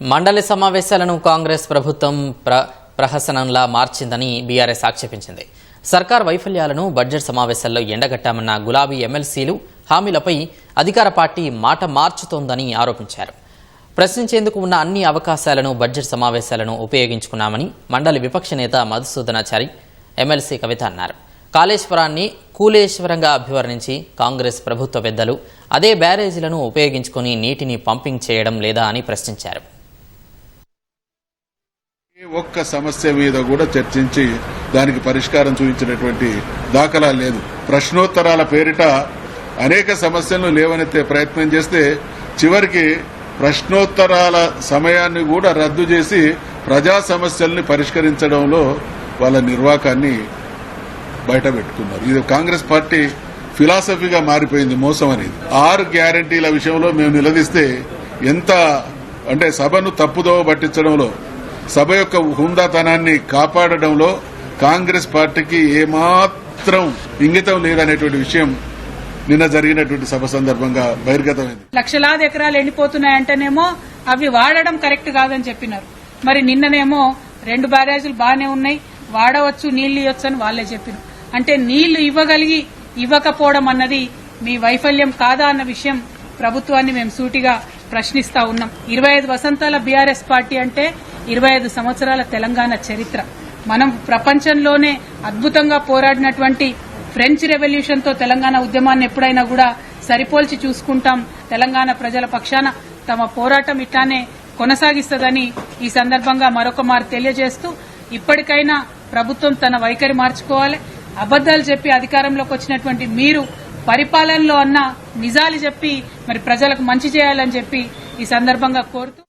మండలి సమావేశాలను కాంగ్రెస్ ప్రభుత్వం ప్ర ప్రహసనంలా మార్చిందని బీఆర్ఎస్ ఆక్షేపించింది. సర్కార్ వైఫల్యాలను బడ్జెట్ సమావేశాల్లో ఎండగట్టామన్న గులాబీ ఎమ్మెల్సీలు హామీలపై అధికార పార్టీ మాట మార్చుతోందని ఆరోపించారు. ప్రశ్నించేందుకు ఉన్న అన్ని అవకాశాలను బడ్జెట్ సమావేశాలను ఉపయోగించుకున్నామని మండలి విపక్ష నేత మధుసూదనాచారి ఎమ్మెల్సీ కవిత అన్నారు. కాళేశ్వరాన్ని కూలేశ్వరంగా అభివర్ణించి కాంగ్రెస్ ప్రభుత్వ పెద్దలు అదే బ్యారేజీలను ఉపయోగించుకుని నీటిని పంపింగ్ చేయడం లేదా అని ప్రశ్నించారు. ఒక్క సమస్య మీద కూడా చర్చించి దానికి పరిష్కారం చూపించినటువంటి దాఖలా లేదు. ప్రశ్నోత్తరాల పేరిట అనేక సమస్యలను లేవనెత్తే ప్రయత్నం చేస్తే చివరికి ప్రశ్నోత్తరాల సమయాన్ని కూడా రద్దు చేసి ప్రజా సమస్యల్ని పరిష్కరించడంలో వాళ్ళ నిర్వాకాన్ని బయటపెట్టుకున్నారు. ఇది కాంగ్రెస్ పార్టీ ఫిలాసఫీగా మారిపోయింది మోసం అనేది. ఆరు గ్యారంటీల విషయంలో మేము నిలదీస్తే ఎంత అంటే సభను తప్పుదోవ పట్టించడంలో సభ యొక్క హుందాతనాన్ని కాపాడడంలో కాంగ్రెస్ పార్టీకి ఏమాత్రం ఇంగితం లేదనేటువంటి విషయం నిన్న జరిగినటువంటి సభ సందర్భంగా బహిర్గతమైంది. లక్షలాది ఎకరాలు ఎండిపోతున్నాయంటేనేమో అవి వాడడం కరెక్ట్ కాదని చెప్పినారు. మరి నిన్ననేమో రెండు బ్యారేజీలు బాగానే ఉన్నాయి. వాడవచ్చు నీళ్ళు ఇవ్వచ్చు అని వాళ్ళే చెప్పినారు. అంటే నీళ్ళు ఇవ్వగలిగి ఇవ్వకపోవడం అన్నది మీ వైఫల్యం కాదా అన్న విషయం ప్రభుత్వాన్ని మేము సూటిగా ప్రశ్నిస్తా ఉన్నాం. ఇరవై ఐదు వసంతాల బీఆర్ఎస్ పార్టీ అంటే ఇరవై ఐదు సంవత్సరాల తెలంగాణ చరిత్ర. మనం ప్రపంచంలోనే అద్భుతంగా పోరాడినటువంటి ఫ్రెంచ్ రెవల్యూషన్తో తెలంగాణ ఉద్యమాన్ని ఎప్పుడైనా కూడా సరిపోల్చి చూసుకుంటాం. తెలంగాణ ప్రజల పక్షాన తమ పోరాటం ఇట్లానే కొనసాగిస్తుందని ఈ సందర్భంగా మరొక మారు తెలియజేస్తూ ఇప్పటికైనా ప్రభుత్వం తన వైఖరి మార్చుకోవాలి. అబద్దాలు చెప్పి అధికారంలోకి వచ్చినటువంటి మీరు పరిపాలనలో అన్న నిజాలు చెప్పి మరి ప్రజలకు మంచి చేయాలని చెప్పి ఈ సందర్భంగా కోరుతూ